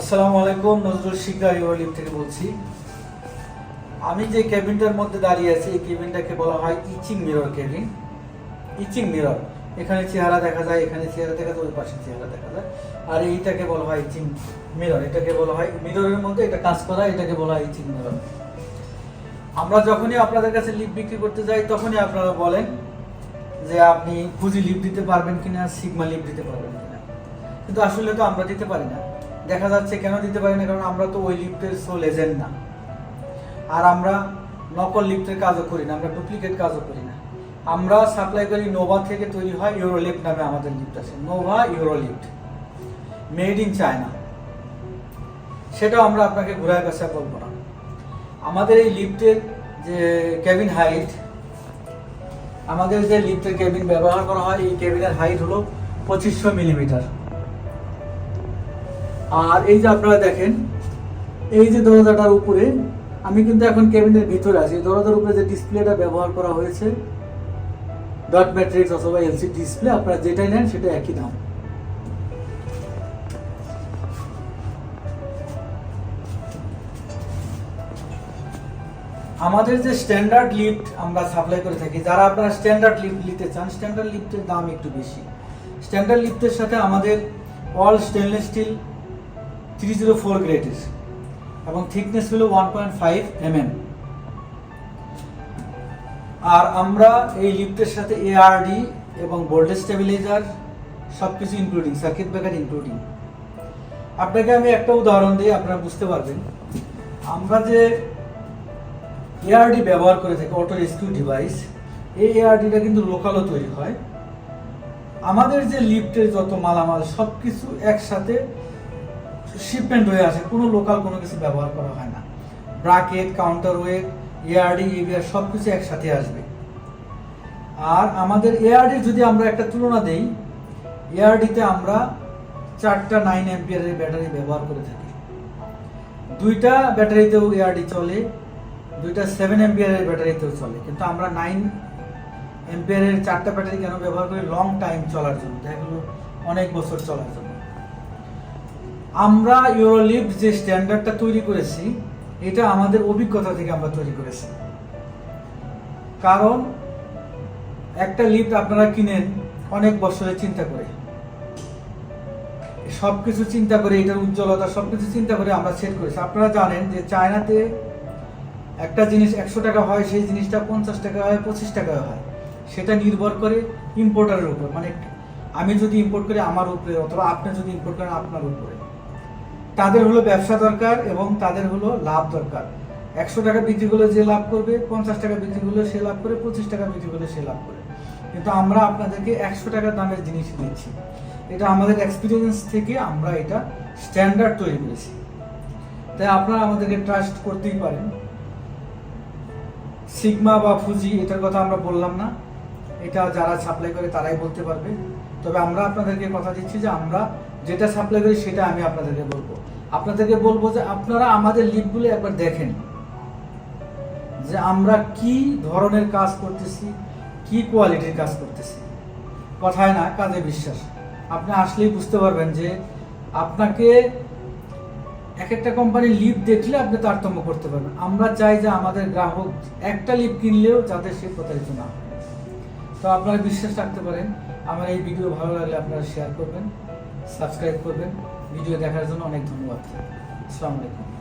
আসসালামু আলাইকুম, নজরুল শিকদার ইউরলিপ থেকে বলছি। আমি যে কেবিনটার মধ্যে দাঁড়িয়ে আছি, এই কেবিনটাকে বলা হয় etching mirror cabin. Etching mirror. এখানে চেহারা দেখা যায়, এখানে চেহারা দেখা যায়, ওই পাশে চেহারা দেখা যায়। আর এইটাকে বলা হয় ইচিং মিরর। এটাকে বলা হয় মিররের মধ্যে এটা কাজ করা, এটাকে বলা হয় ইচিং মিরর। আমরা যখনই আপনাদের কাছে লিপ বিক্রি করতে যাই, তখনই আপনারা বলেন যে আপনি পুঁজি লিপ দিতে পারবেন কিনা, সিগমা লিপ দিতে পারবেন কিনা। কিন্তু আসলে তো আমরা দিতে পারি না। দেখা যাচ্ছে কেন দিতে পারি না, কারণ আমরা তো ওই লিফটের সোল এজেন্ট না। আর আমরা নকল লিফটের কাজও করি না, আমরা ডুপ্লিকেট কাজও করি না। আমরা সাপ্লাই করি নোভা থেকে তৈরি হয় ইউরোলিফট নামে আমাদের লিফট আছে। Nova Eurolift made in China সেটাও আমরা আপনাকে ঘুরায় পেশা বলব না। আমাদের এই লিফটের যে কেবিন হাইট আমাদের যে লিফটের কেবিন ব্যবহার করা হয়, এই কেবিনের হাইট হলো পঁচিশশো মিলিমিটার আর এই যে আপনারা দেখেন, এই যে দরজাটার উপরে, আমি কিন্তু এখন কেবিনের ভিতরে আছি। দরজার উপরে যে ডিসপ্লেটা ব্যবহার করা হয়েছে ডট ম্যাট্রিক্স অথবা এলসি ডিসপ্লে আপনারা যেটাই নেন সেটা একই দাম। আমাদের যে স্ট্যান্ডার্ড লিফট আমরা সাপ্লাই করে থাকি, যারা আপনারা স্ট্যান্ডার্ড লিফট নিতে চান স্ট্যান্ডার্ড লিফটের দাম একটু বেশি। স্ট্যান্ডার্ড লিফটের সাথে আমাদের all stainless steel three zero four গ্রেডের এবং থিকনেস হলো ওয়ান পয়েন্ট ফাইভ এমএম আর আমরা এই লিফটের সাথে এআরডি এবং ভোল্টেজ স্টেবিলাইজার সব কিছু ইনক্লুডিং সার্কিট ব্রেকার ইনক্লুডিং আপনাকে আমি একটা উদাহরণ দিই আপনারা বুঝতে পারবেন। আমরা যে এআরডি ব্যবহার করে থাকি অটো রেস্কিউ ডিভাইস এই এআরডিটা কিন্তু লোকালও তৈরি হয়। আমাদের যে লিফটের যত মালামাল সব কিছু একসাথে শিপমেন্ট হয়ে আসে, কোনো লোকাল কোনো কিছু ব্যবহার করা হয় না। Bracket counter weight ARD ABR সব কিছু একসাথে আসবে। আর আমাদের এআরডি যদি আমরা একটা তুলনা দেই এআরডিতে আমরা চারটা নাইন এম্পিয়ারের ব্যাটারি ব্যবহার করে থাকি। দুইটা ব্যাটারিতেও এআরডি চলে, দুইটা সেভেন এম্পিয়ারের ব্যাটারিতেও চলে। কিন্তু আমরা নাইন এম্পিয়ারের চারটা ব্যাটারি কেন ব্যবহার করি? লং টাইম চলার জন্য। দেখা অনেক বছর চলার জন্য। আমরা ইউরোলিফট যে স্ট্যান্ডার্ডটা তৈরি করেছি, এটা আমাদের অভিজ্ঞতা থেকে আমরা তৈরি করেছি। কারণ একটা লিফট আপনারা কিনেন অনেক বছরে চিন্তা করে। সবকিছু চিন্তা করে, এটার উজ্জ্বলতা সবকিছু চিন্তা করে আমরা সেট করেছি। আপনারা জানেন যে চায়নাতে একটা জিনিস একশো টাকা হয়, সেই জিনিসটা পঞ্চাশ টাকা হয়, পঁচিশ টাকা হয়। সেটা নির্ভর করে ইম্পোর্টারের উপর। মানে আমি যদি ইম্পোর্ট করি, আমার উপরে, অথবা আপনি যদি ইম্পোর্ট করেন, আপনার উপরে। তাদের হলো ব্যবসা দরকার এবং তাদের হলো লাভ দরকার। একশো টাকা বিক্রি করলে যে লাভ করবে, পঞ্চাশ টাকা বিক্রি করলে সে লাভ করে, পঁচিশ টাকা বিক্রি করলে সে লাভ করে। কিন্তু আমরা আপনাদেরকে একশো টাকা দামের জিনিস দিচ্ছি। এটা আমাদের এক্সপিরিয়েন্স থেকে আমরা এটা স্ট্যান্ডার্ড তৈরি করেছি। তাই আপনারা আমাদেরকে ট্রাস্ট করতেই পারেন। সিগমা বা ফুজি, এটার কথা আমরা বললাম না। এটা যারা সাপ্লাই করে তারাই বলতে পারবে। তবে আমরা আপনাদেরকে কথা দিচ্ছি যে আমরা যেটা সাপ্লাই করি সেটা আমি আপনাদেরকে বলব। আপনাদেরকে বলব যে আপনারা আমাদের লিপগুলো একবার দেখেন। যে আমরা কি ধরনের কাজ করতেছি, কি কোয়ালিটির কাজ করতেছি। কথায় না, কাজে বিশ্বাস। আপনি আসলেই বুঝতে পারবেন যে আপনাকে এক একটা কোম্পানির লিপ দেখলে আপনি তারতম্য করতে পারবেন। আমরা চাই যে আমাদের গ্রাহক একটা লিপ কিনলেও যাতে সে প্রতারিত না তো আপনারা বিশ্বাস রাখতে পারেন। আমার এই ভিডিও ভালো লাগলে আপনারা শেয়ার করবেন। সাবস্ক্রাইব করবেন। ভিডিও দেখার জন্য অনেক ধন্যবাদ। আসসালামু আলাইকুম।